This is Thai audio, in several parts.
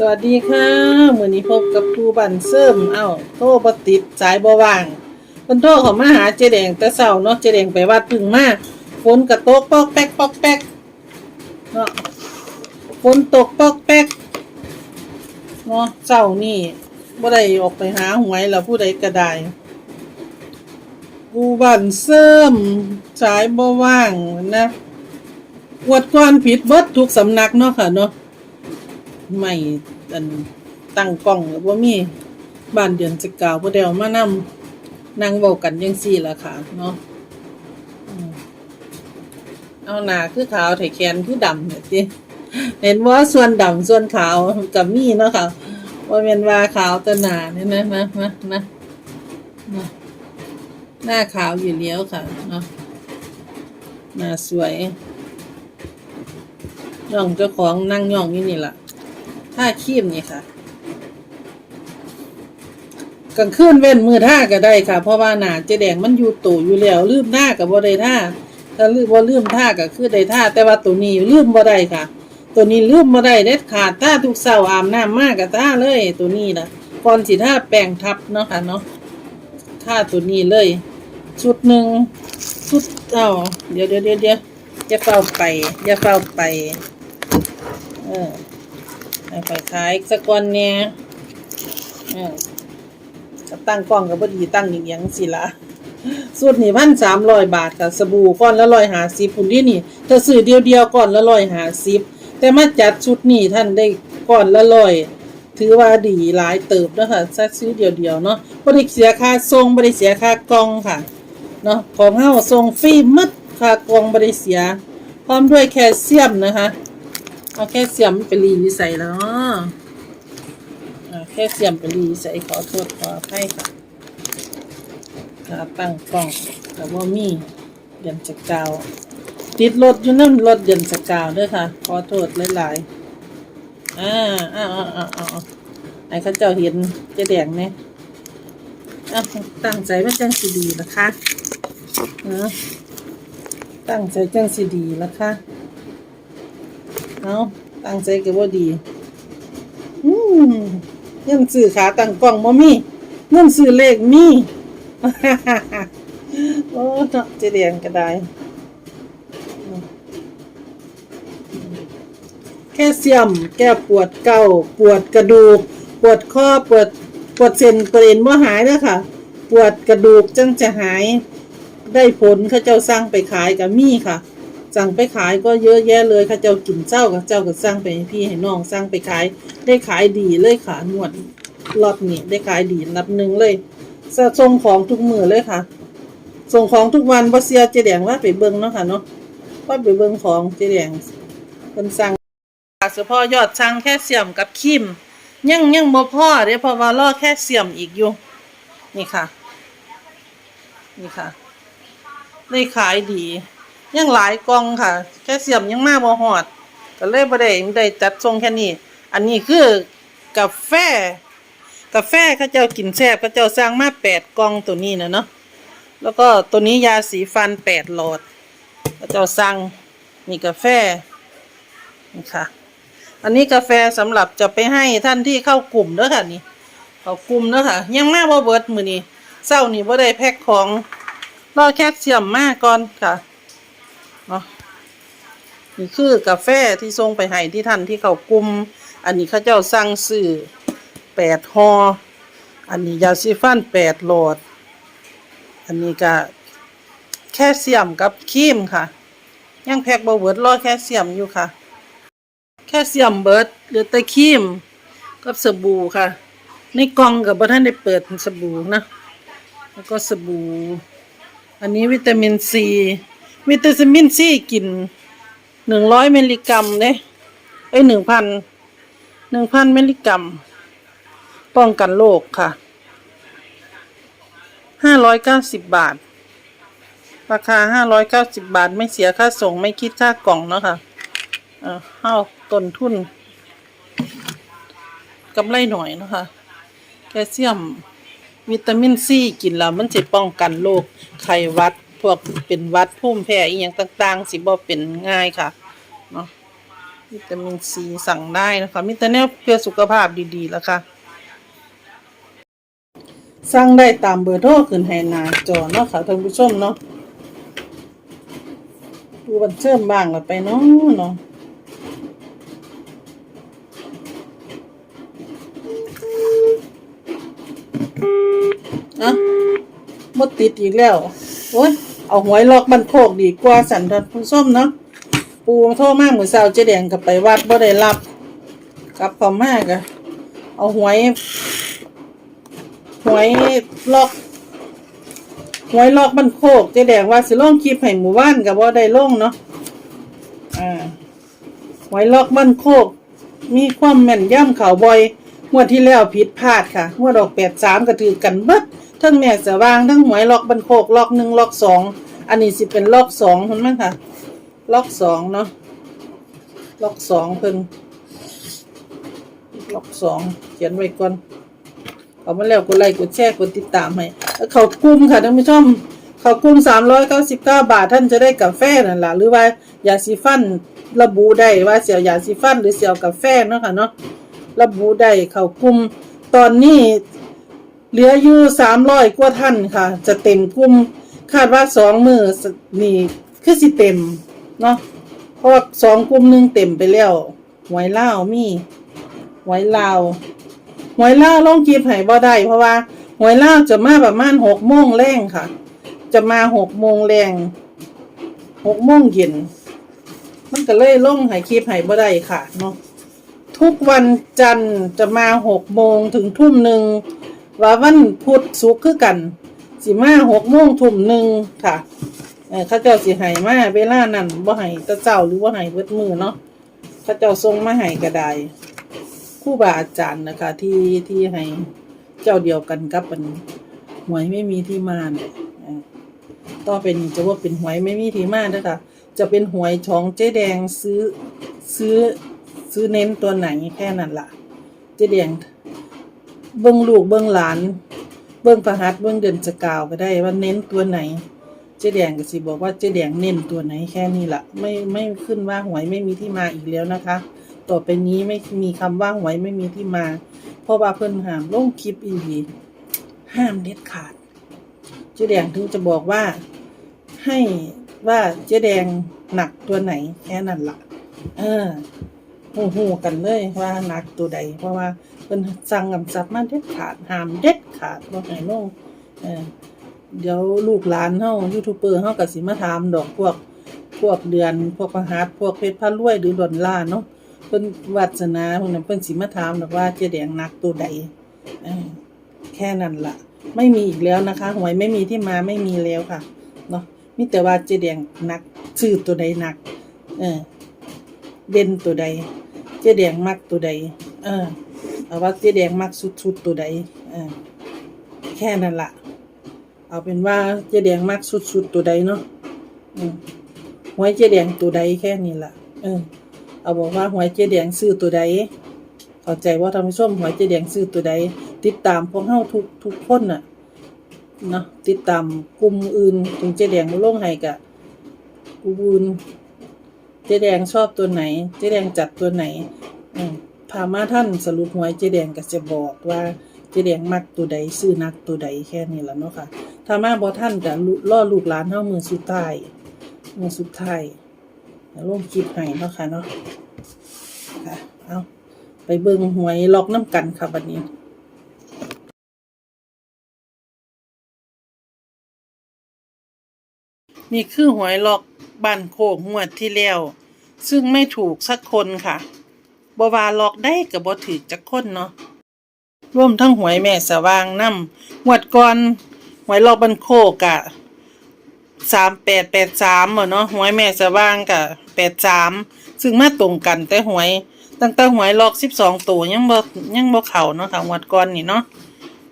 สวัสดีค่ะมือนี้พบกับครูบันเสริมเอ้าโทรบติดสายบว่างเพิ่นโทรเข้ามาหาเจแดงแต่เช้าเนาะเจแดงไปวัดพึ่งมาฝนก็ตกปอกแป๊กปอกแป๊กเนาะฝนตกปอกแป๊กเนาะเช้านี่บ่ได้ออกไปหาหวยแล้วผู้ใดก็ได้ครูบันเสริมสายบว่างนะวดก่อนผิดเบิดทุกสำนักเนาะค่ะเนาะ ไม่อันตั้งกล้องหรือว่ามีบ้านเดือนจะกล่าวบ่ได้เอามานำนั่งเว้ากันจังซี่ล่ะค่ะเนาะเอาหน้าคือขาวไถแขนคือดำเนี่ยติเห็นว่าส่วนดำส่วนขาวก็มีเนาะค่ะว่าแม่นว่าขาวแต่หน้านี่นะนะนะนะนะหน้าขาวอยู่แล้วค่ะเนาะหน้าสวยย่องเจ้าของนั่งย่องอยู่นี่ละ ท่าคีมนี่ค่ะกลางคืนเว้นมือท่าก็ได้ค่ะ เพราะว่าหนาเจแดงมันอยู่โตอยู่แล้วลืมท่ากับบ่ได้ท่าถ้าลืมบ่ลืมท่าก็คือได้ท่าแต่ว่าตัวนี้ลืมบ่ได้ค่ะ ตัวนี้ลืมบ่ได้เด็ดขาดท่าทุกเช้าอาบน้ำมากกับท่าเลยตัวนี้นะก่อนสิท่าแป้งทับเนาะค่ะเนาะท่าตัวนี้เลย ชุดหนึ่งชุดเอ้าเดี๋ยวเดี๋ยวเดี๋ยวเดี๋ยวอย่าเฝ้าไปอย่าเฝ้าไป เออ ให้ไปขายสักวันเนี่ยเออก็ตั้งกล้องกับบดีตั้งอย่างยังสิละสุดนี่พันสามร้อยบาทกับสบู่ก้อนละร้อยหาสิบคุณที่นี่เธอซื้อเดียวเดียวก้อนละร้อยหาสิบแต่มาจัดชุดนี่ท่านได้ก้อนละร้อยถือว่าดีหลายเติบนะคะซักซื้อเดียวเดียวเนาะบริเสียค่าทรงบริเสียค่ากลองค่ะเนาะของเฮาทรงฟรีมัดค่ากลองบริเสีย พร้อมด้วยแคลเซียมนะคะ เอาแค่เสียมไปรีวิใส่แล้วเอ่าแค่เสียมไปรีวิใส่ขอโทษขออภัยค่ะขาตั้งกล้องแต่ว่ามีเดือนสกาวติดรถอยู่นั่นรถเดือนสกาวด้วยค่ะ ขอโทษหลายๆอ่าอ่าอ่าอ่าอ่าไอ้ข้าเจ้าเห็นเจะแดงเนี่ยอะตั้งใจว่าจังสีดีนะคะนะตั้งใจจังสีดีนะคะ เอาตั้งใจก็บ่ดี อืมเงินซื้อขาตั้งกล้องบ่มีเงินซื้อเลขมีโอ้เนาะเจะเรียนก็ได้ แค่เสียม แก้ปวดเก่าปวดกระดูก ปวดข้อ ปวด ปวดเส้นเประเด็นบ่หายเด้อค่ะ ปวดกระดูกจังจะหาย ได้ผลเขาเจ้าสร้างไปขายกับมี่ค่ะ สั่งไปขายก็เยอะแยะเลยเขาเจ้ากินเจ้ากับเจ้าก็สั่งไปให้พี่ให้น้องสั่งไปขาย ได้ขายดีเลยค่ะหนวดรอบนี้ได้ขายดีอันดับหนึ่งเลยสะส่งของทุกมือเลยค่ะ ส่งของทุกวันบ่เสียเจแดงว่าไปเบิ่งเนาะค่ะเนาะว่าไปเบิ่งของเจแดงเพิ่นสั่งเฉพาะยอดสั่งแค่เสียมกับคิมยังยังบ่พ่อเด้เพราะว่ารอแค่เสียมอีกอยู่นี่ค่ะ นี่ค่ะได้ขายดี ยังหลายกองค่ะ แค่เสียมยังมาบ่ฮอดก็เลยบ่ได้ได้จัดส่งแค่นี้ อันนี้คือกาแฟ กาแฟเขาเจ้ากินแซ่บเขาเจ้าสร้างมาแปดกองตัวนี้นะเนาะแล้วก็ตัวนี้ยาสีฟันแปดหลอดเขาเจ้าสั่งนี่กาแฟนี่ค่ะ อันนี้กาแฟสำหรับจะไปให้ท่านที่เข้ากลุ่มเด้อค่ะนี่เข้ากลุ่มเด้อค่ะ ยังมาบ่เบิดมื้อนี้เช้านี้บ่ได้แพ็คของรอแค่เสียมมาก่อนค่ะ เนาะนี่คือกาแฟที่ส่งไปให้ที่ท่านที่เขากลุ่มอันนี้เขาเจ้าสั่งซื้อแปดหออันนี้ยาซีฟันแปดหลอด อันนี้ก็แค่เสียมกับครีมค่ะ ยังแพ็คบเบิร์ดรอแค่เสียมอยู่ค่ะ แค่เสียมเบิร์ดเหลือแต่ครีมกับสบู่ค่ะ ในกล่องกับบ่ท่านได้เปิดสบู่นะ แล้วก็สบู่ อันนี้วิตามินซี วิตามินซีกินหนึ่งร้อยมิลลิกรัมเด้เอ้ยหนึ่งพันหนึ่งพันมิลลิกรัม ป้องกันโรคค่ะห้าร้อยเก้าสิบบาท ราคาห้าร้อยเก้าสิบบาท ไม่เสียค่าส่งไม่คิดค่ากล่องเนาะค่ะเออข้าต้นทุนกำไรหน่อยนะคะ แคลเซียม วิตามินซีกินแล้วมันสิป้องกันโรคไข้หวัด พวกเป็นวัดภูมิแพ้อีหยังต่าง ๆ สิบ่เป็นง่ายค่ะเนาะวิตามินซีสั่งได้นะคะมิตรแนวเพื่อสุขภาพดีๆแล้วค่ะสั่งได้ตามเบอร์โทรขึ้นให้หน้าจอเนาะค่ะท่านผู้ชมเนาะดูบันเชิมบ้างละไปเนาะเนาะอะมดติดอีกแล้ว โอ้ย เอาหวยล็อกบันโคกดีกว่าสันท่านผู้ชมเนาะปูโทรมากเหมือเช้าเจ๊แดงกับไปวัดบ่ได้รับกลับพอมากะเอาหวย หวยล็อกหวยล็อกบันโคกเจ๊แดงว่าสิลงคลิปให้หมู่บ้านก็บ่ได้ลงเนาะอ่าหวยล็อกบันโคก มีความแม่นย่ำเขาบ่อยงวดที่แล้วผิดพลาดค่ะงวดออก83ก็ถือกันเบิด ทั้งแม่สว่างทั้งหวยล็อกบันโคกล็อกหนึ่งล็อกสองอันนี้สิเป็นล็อกสองเห็นมั้ยค่ะ ล็อกสองเนาะล็อกสองเพิ่นล็อกสองเขียนไว้ก่อนเอามาแล้วกดไลค์กดแชร์กดติดตามให้แล้วเขากลุ่มค่ะท่านผู้ชมเขากลุ่มสามร้อยเก้าสิบเก้าบาทท่านจะได้กาแฟนั่นแหละหรือว่ายาสีฟันระบุได้ว่าเสียวยาสีฟันหรือเสียวกาแฟเนาะค่ะเนาะระบุได้เขากลุ่มตอนนี้ เหลืออยู่สามร้อยกว่าท่านค่ะ จะเต็มกลุ่มคาดว่าสองมือนี่คือสิเต็มเนาะเพราะสองกลุ่มหนึ่งเต็มไปแล้วหวยเล่ามีหวยลาวหวยเล่าวลงกีบให้บ่ได้เพราะว่าหวยเล่าจะมาประมาณหกโมงแรงค่ะ จะมาหกโมงแรงหกโมงเย็นมันก็เลยลงให้คลิปให้บ่ได้ค่ะเนาะทุกวันจันทร์จะมาหกโมงถึงทุ่มหนึ่ง ว่าวันพุธสุกคือกันสิมาหกโมงทุ่มหนึ่งค่ะเออข้าเจ้าสิให้มาเวลานั้นบ่ให้ตะเจ้าหรือว่าให้เบิดมือเนาะเข้าเจ้าส่งมาให้ก็ไดคู่บาอาจารย์นะคะ ที่ที่ให้เจ้าเดียวกันกับอันหวยไม่มีที่มาเนี่ยเออต่อเป็นจะว่าเป็นหวยไม่มีที่มาเด้อค่ะจะเป็นหวยของเจ๊แดงซื้อซื้อซื้อเน้นตัวไหนแค่นั้นล่ะ เจ๊แดง เบิ้งลูกเบิ้งหลาน เบิ้งประหัดเบิ้งเดินสกาวก็ได้ว่าเน้นตัวไหน เจ๊แดงก็สิบอกว่าเจ๊แดงเน้นตัวไหนแค่นี้ละไม่ไม่ขึ้นว่าหวยไม่มีที่มาอีกแล้วนะคะ ต่อไปนี้ไม่มีคำว่าหวยไม่มีที่มา เพราะว่าเพิ่นห้ามลงคลิปอีพีห้ามเด็ดขาด เจ๊แดงถึงจะบอกว่า ให้ว่าเจ๊แดงหนักตัวไหนแค่นั้นละเออ หูหูกันเลยว่านักตัวใด เพราะว่าเป็นสั่งกำจับมาเด็ดขาดหามเด็ดขาดบ่ให้ลงเออเดี๋ยวลูกหลานเฮายูทูบเบอร์เฮาก็สิมาถามดอกพวก พวกเดือนพวกประหัสพวกเพชรพระรวยหรือดอนล่าเนาะเพิ่นวัสนาพวกนั้นเพิ่นสิมาถามดอกว่าเจ๊แดงหนักตัวใดแค่นั้นล่ะ ไม่มีอีกแล้วนะคะหวยไม่มีที่มาไม่มีแล้วค่ะเนาะมีแต่ว่าเจ๊แดงหนักชื่อตัวใดหนัก เออเด่นตัวใด เจ๊แดงมักตัวใด เออเอาว่าเจ๊แดงมักสุดๆตัวใด เออ แค่นั้นละเอาเป็นว่าเจ๊แดงมักสุดๆตัวใดเนาะอืมหวยเจ๊แดงตัวใดแค่นี้ละเออ เอาบอกว่าหวยเจ๊แดงซื้อตัวใดเข้าใจว่าท่านผู้มหวยเจ๊แดงซื้อตัวใด ติดตามพวกเฮาทุกทุกคนน่ะเนาะติดตามกลุ่มอื่นถึงเจ๊แดงบ่ลงให้กะกลุ่มอื่น เจ๊แดงชอบตัวไหน เจ๊แดงจัดตัวไหนพามาท่านสรุปหวยเจ๊แดงก็จะบอกว่าเจ๊แดงมักตัวใดซื้อนักตัวใดแค่นี้แหละเนาะค่ะถ้ามาบ่ท่านก็ล่อลูกหลานเฮามือสุดท้ายมือสุดท้ายแล้วลงคลิปให้เนาะค่ะเนาะค่ะเอาไปเบิ่งหวยล็อกน้ำกันค่ะบัดนี้นี่คือหวยล็อก บ้านโคกงวดที่แล้วซึ่งไม่ถูกสักคนค่ะบวาล็อกได้กับบถือจักคนเนาะร่วมทั้งหวยแม่สว่างนำงวดก่อนหวยลอกบ้านโคกะสามแปดแปดสามเนาะหวยแม่สว่างกะแปดสามซึ่งมาตรงกันแต่หวย ตั้งแต่หวยลอกสิบสองตัวยังบ่ยังบ่เข้าเนาะค่ะงวดก่อนนี่เนาะ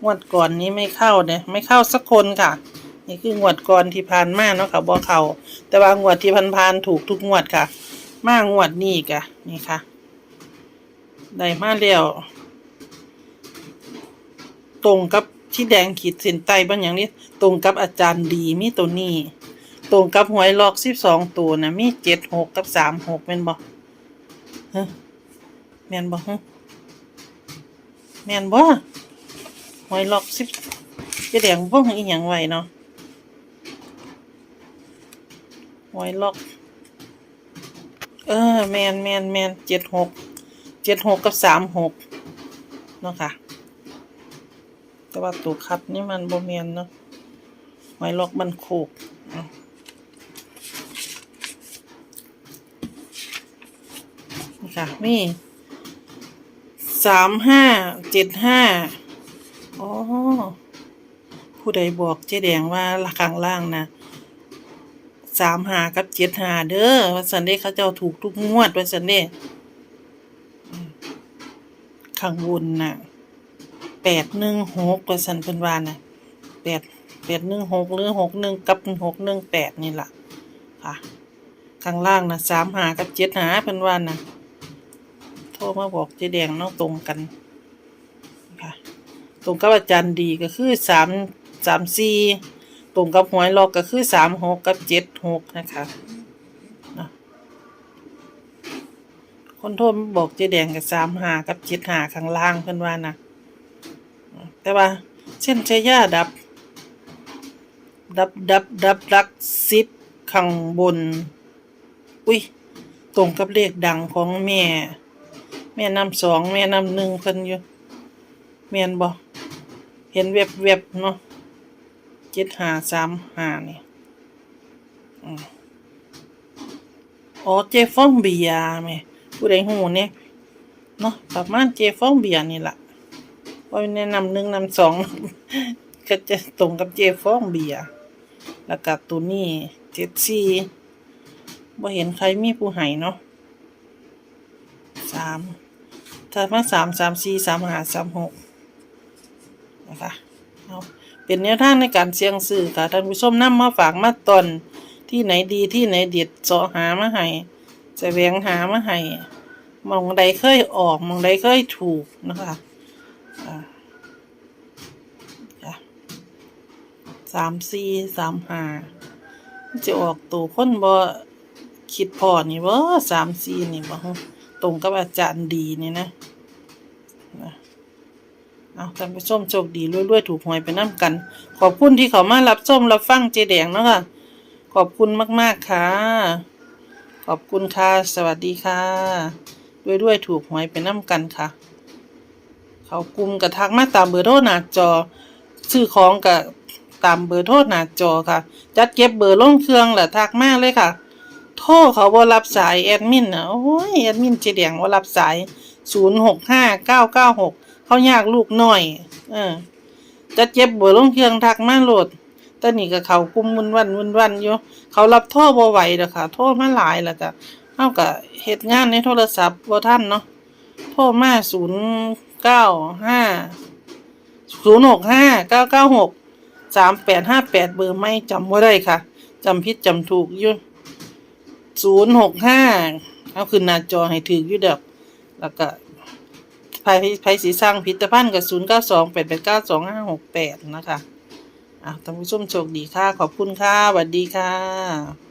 งวดก่อนนี้ไม่เข้าเนี่ยไม่เข้าสักคนค่ะ นี่คืองวดก่อนที่ผ่านมาเนาะค่ะบ่เขาแต่ว่างวดที่ผ่านๆถูกทุกงวดค่ะ มางวดนี้กะนี่ค่ะ ได้มาแล้วตรงกับที่แดงขีดเส้นใต้บางอย่างนี้ตรงกับอาจารย์ดีมีตัวนี้ ตรงกับหวยล็อกสิบสองตัวนะมีเจ็ดหกกับสามหกเป็นบ่ฮะแม่นบ่ฮะแม่นบ่หอยลอกสิบจ๊แดงบ่อีหยังไว้เนาะ หอยล็อก เออ แมนแมนแมนเจ็ดหกเจ็ดหกกับสามหกเนาะค่ะ แต่ว่าตัวคัดนี่มันบ่แมนเนาะหอยล็อกมันโคกเอานี่ค่ะ นี่สามห้าเจ็ดห้าอ๋อผู้ใดบอกเจ๊แดงว่าข้างล่างนะ สามหากับเจ็ดหาเด้อว่าสันเด้เขาเจ้าถูกทุกงวดว่าสันเด้อืมข้างบนน่ะแปดหนึ่งหกว่าสันเป็นวานน่ะแปดแปดหนึ่งหกหรือหกหนึ่งกับหกหนึ่งแปดนี่แหละค่ะ ข้างล่างน่ะสามหากับเจ็ดหาเป็นวานน่ะโทรมาบอกเจ๊แดงเนาะตรงกันค่ะ ตรงกับอาจารย์ดีก็คือสามสามสี่ ตรงกับหวยล็อกก็คือสามหกกับเจ็ดหกนะคะคนโทรมาบอกเจ๊แดงกับสามหากับเจ็ดหาข้างล่างเพื่อนว่านะแต่ว่า เช่นใช้ยาดับ ดับดับดับรักซิปข้างบน อุ้ยตรงกับเลขดังของแม่ แม่นำสองแม่นำหนึ่งเพิ่นอยู่แม่นบ่เห็นเว็บเว็บเนาะ เจ็ดหาสามหานี่ยอ๋อเจฟองเบียร์แม่ผู้ใดหูเนี่ยเนาะประมาณเจฟองเบียร์นี่แหละเพราะแนะนำหนึ่งนำสองก็จะตรงกับเจฟองเบียร์แล้วก็ตัวนี้เจ็ดสี่บ่เห็นใครมีผู้ให้เนาะสามถ้ามาสามสามสี่สามห้าสามหกนะคะเอา เป็นแนวทางในการเสี่ยงซื้อค่ะท่านผู้ชมนำมาฝากมาตอนที่ไหนดีที่ไหนเด็ดเสาะหามาให้แสวงหามาให้มองใดเคยออกมองใดเคยถูกนะคะอ่าสามสี่สามห้าจะออกตัวคนบ่คิดพอนี่บ่สามสี่นี่บ่ตรงกับอาจารย์ดีนี่นะ เอาท่านผู้ชมโชคดีรวยๆถูกหวยไปน้ำกัน ขอบคุณที่เขามารับชมรับฟังเจแดงเนาะค่ะ ขอบคุณมากๆค่ะ ขอบคุณค่ะ สวัสดีค่ะรวย ๆ ถูกหวยไปน้ำกันค่ะ เขากลุ่มกระทักมาตามเบอร์โทรหน้าจอ ซื้อของกับตามเบอร์โทรหน้าจอค่ะ จัดเก็บเบอร์ลงเครื่องแหละทักมากเลยค่ะ โทรเขาบ่รับสายแอดมินนะโอ้ยแอดมินเจแดงบ่รับสายศูนย์หกห้า เก้าเก้าหกเขายากลูกน้อย เออจะเจ็บบ่ลงเครื่องทักมาโหลดแตอนนี้ก็เขากุมวันวันวันวันอยู่เขารับโทรบ่ไหวดอค่ะ โทรมาหลายแล้วก็เฮาก็เฮ็ดงานในโทรศัพท์บ่ทันเนาะโทรมาศูนย์เก้าห้าศูนย์หกห้าเก้าเก้าหกสามแปดห้าแปดเบอร์ไม่จำบ่ได้ค่ะจำผิดจำถูกอยู่ศูนย์หกห้าเอาขึ้นหน้าจอให้ถืออยู่เดอกแล้วก็ ภัยภัยสีสร้างพิพิธภัณฑ์กับศูนย์เก้าสองแปดแปดเก้าสองห้าหกแปดนะคะอะท่านผู้ชมโชคดีค่ะ ขอบคุณค่ะสวัสดีค่ะ